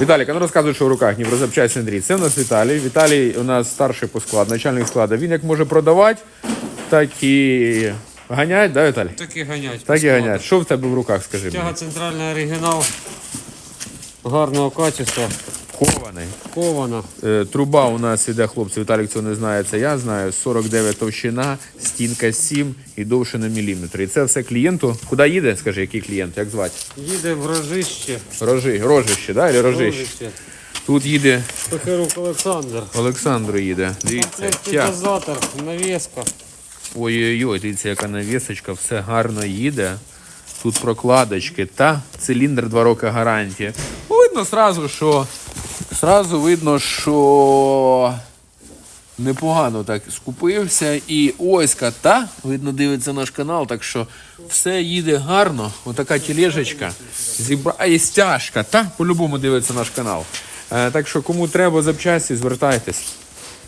Віталік, ну розказуй, що в руках ні про запчасний дріт. Це у нас Віталій. Віталій у нас старший по складу, начальник складу. Він як може продавати, так і ганять, да, Віталій? Так і ганять. Так і ганять. Що в тебе в руках, скажи Тяга мені? центральний оригінал. Гарного качества. Хований. Кована. Е, Труба у нас іде, хлопці, Віталік цього не знає, це я знаю. 49 товщина, стінка 7 і довше на міліметр. І це все клієнту. Куди їде? Скажи, який клієнт, як звати? Їде в рожище. Рожи, рожище, да? Или рожище? Рожище. Тут їде Похирук Олександр. Олександр їде. Дивіться. Тя. Комплектизатор, навіска. Ой-ой-ой, дивіться, яка навісочка, все гарно їде. Тут прокладочки та циліндр 2 роки гарантії. Видно сразу, що сразу видно, що непогано так скупився. І ось та, видно, дивиться наш канал, так що все їде гарно. Отака тележечка. зібрає стяжка, та? По-любому дивиться наш канал. Е, так що кому треба запчасті, звертайтесь.